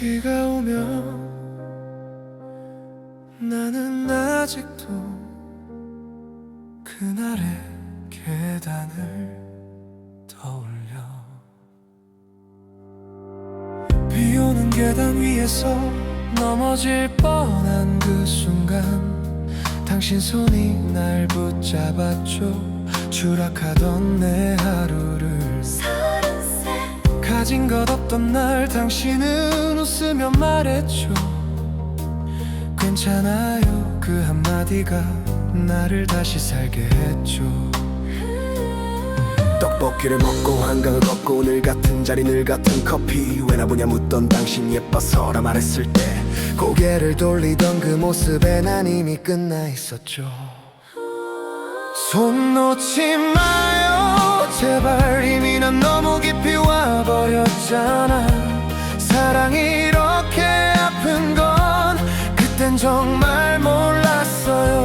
비가 오면 나는 아직도 그날의 계단을 떠올려. 비 오는 계단 위에서 넘어질 뻔한 그 순간 당신 손이 날 붙잡았죠. 추락하던 내 하루를 가진 것 없던 날 당신은 웃으며 말했죠. 괜찮아요. 그 한마디가 나를 다시 살게 했죠. 떡볶이를 먹고 한강을 걷고 오늘 같은 자리 늘 같은 커피. 왜 나 보냐 묻던 당신 예뻐서라 말했을 때. 고개를 돌리던 그 모습에 난 이미 끝나 있었죠. 손 놓지 마요. 제발 이미 난 너무 와버렸잖아. 사랑이 이렇게 아픈 건 그땐 정말 몰랐어요.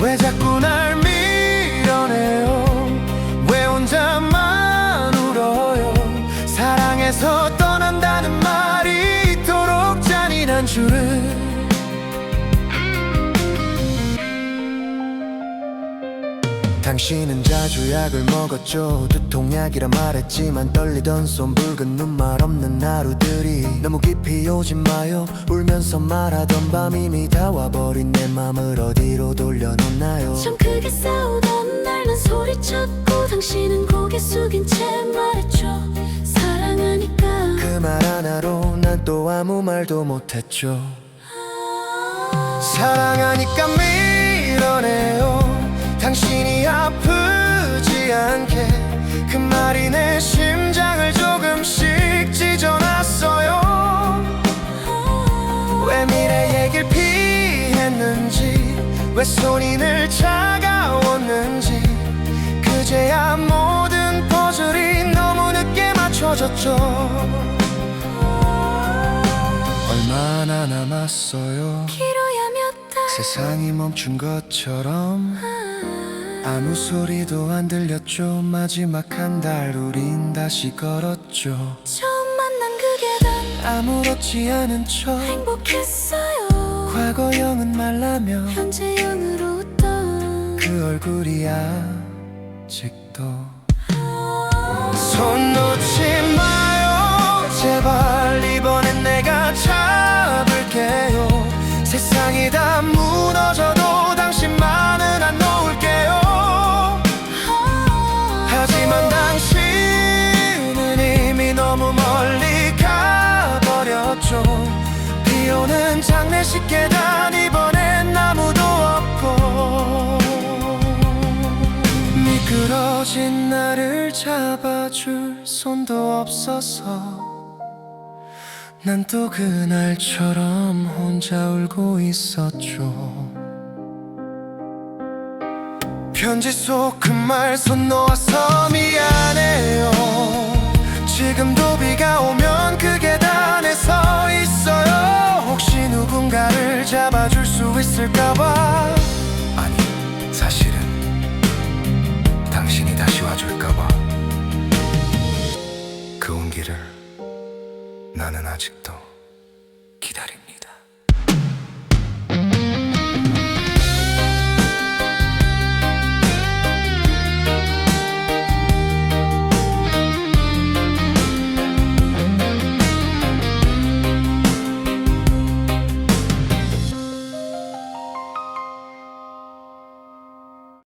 왜 자꾸 날 밀어내요? 왜 혼자만 울어요? 사랑해서 떠난다는 말이 이토록 잔인한 줄을 당신은 자주 약을 먹었죠. 두통약이라 말했지만 떨리던 손 붉은 눈말 없는 하루들이 너무 깊이 오진 마요. 울면서 말하던 밤 이미 다 와버린 내 맘을 어디로 돌려놓나요? 참 크게 싸우던 날 난 소리쳤고 당신은 고개 숙인 채 말했죠. 사랑하니까. 그 말 하나로 난 또 아무 말도 못했죠. 사랑하니까 밀어내요 당신이 아프지 않게 그 말이 내 심장을 조금씩 찢어놨어요. 왜 미래 얘길 피했는지 왜 손이 늘 차가웠는지. 그제야 모든 퍼즐이 너무 늦게 맞춰졌죠. 얼마나 남았어요? 세상이 멈춘 것처럼 아무 소리도 안 들렸죠. 마지막 한 달 우린 다시 걸었죠. 처음 만난 그 계단 아무렇지 않은 척. 행복했어요. 과거형은 말라며 현재형으로 웃던 그 얼굴이 아직도 손 비 오는 장례식 계단 이번엔 아무도 없고 미끄러진 나를 잡아줄 손도 없어서 난 또 그날처럼 혼자 울고 있었죠. 편지 속 그 말 손 놓아서 미안해요 있을까봐. 아니 사실은 당신이 다시 와줄까봐. 그 온기를 나는 아직도